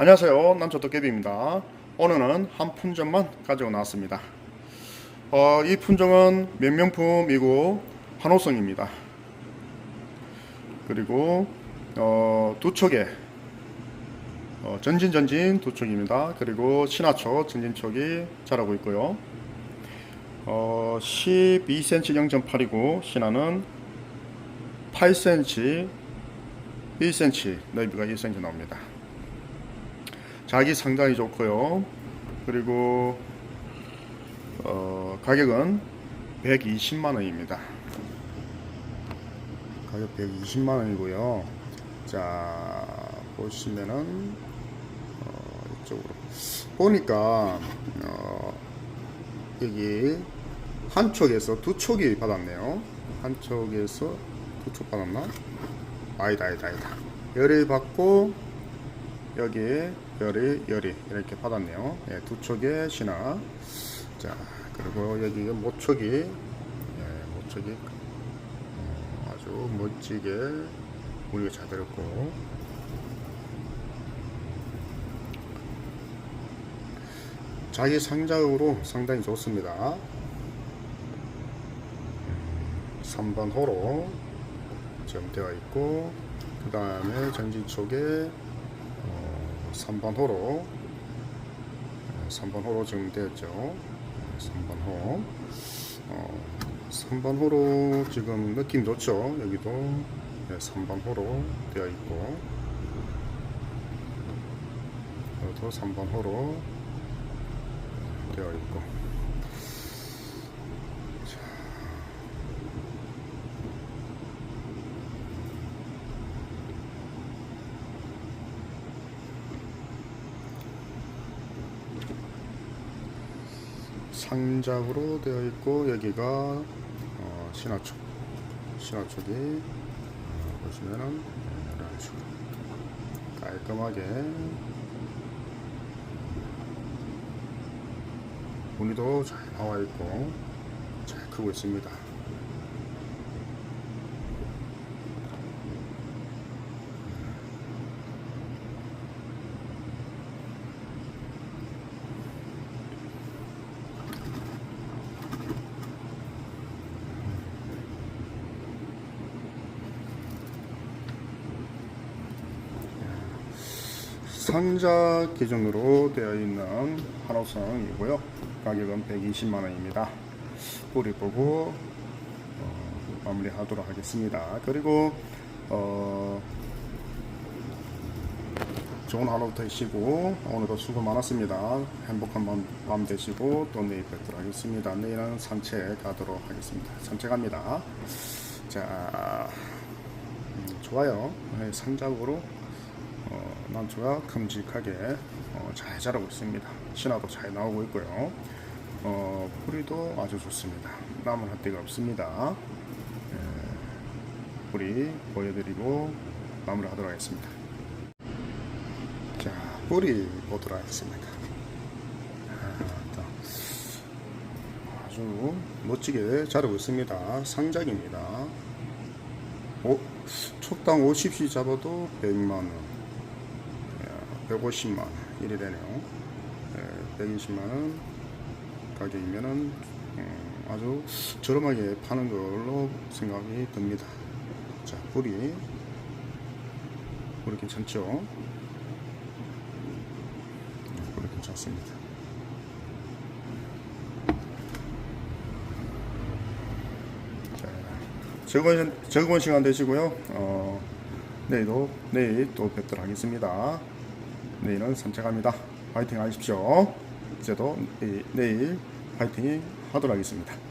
안녕하세요. 남초도깨비입니다. 오늘은 한 품종만 가지고 나왔습니다. 어, 이 품종은 명명품이고 한호성입니다. 그리고 어, 두 촉에 어, 전진 전진 두 촉입니다. 그리고 신화촉 전진 촉이 자라고 있고요. 어, 12cm 0.8이고 신화는 8cm 1cm 넓이가 1cm 나옵니다. 자기 상당히 좋고요. 그리고 어, 가격은 120만 원입니다. 가격 120만 원이고요. 자 보시면은 어, 이쪽으로 보니까 어, 여기 한 촉에서 두 촉이 받았네요. 한 촉에서 두 촉 받았나? 아니다 아니다 아니다. 열이 받고 여기에 열이 열이 이렇게 받았네요. 예, 두 촉의 신화. 자 그리고 여기 모촉이 예, 모촉이 어, 아주 멋지게 우리가 잘 들었고 자기 상작으로 상당히 좋습니다. 3번 호로 지금 되어 있고 그 다음에 전지 쪽에 어, 3번 호로. 3번 호로 지금 되었죠. 3번 호. 어, 3번 호로 지금 느낌 좋죠? 여기도. 네, 3번 호로 되어 있고. 여기도 3번 호로 되어 있고 상작으로 되어 있고 여기가 어, 신화촉 신화촉이 어, 보시면은 이런 식으로 깔끔하게. 무늬도 잘 나와 있고 잘 크고 있습니다. 상자 기준으로 되어 있는 한호성이고요. 가격은 120만 원입니다. 뿌리 보고 어, 마무리하도록 하겠습니다. 그리고 어, 좋은 하루 되시고 오늘도 수고 많았습니다. 행복한 밤, 밤 되시고 또 내일 뵙도록 하겠습니다. 내일은 산책 가도록 하겠습니다. 산책합니다. 자, 음, 좋아요. 네, 상작으로 어, 난초가 큼직하게 어, 잘 자라고 있습니다. 신화도 잘 나오고 있고요. 어, 뿌리도 아주 좋습니다. 할 데가 없습니다. 예, 뿌리 보여드리고 마무리하도록 하겠습니다. 자, 뿌리 보도록 하겠습니다. 아, 또 아주 멋지게 자라고 있습니다. 상작입니다. 오, 촉당 50시 잡아도 100만원. 150만 원 이래 되네요. 예, 120만 원 가격이면은 음, 아주 저렴하게 파는 걸로 생각이 듭니다. 자 뿌리 뿌리 괜찮죠? 네, 뿌리 괜찮습니다. 자, 즐거운, 즐거운 시간 되시고요. 어, 내일도 내일 또 뵙도록 하겠습니다. 내일은 산책합니다. 파이팅 하십시오. 이제도 내일 파이팅 하도록 하겠습니다.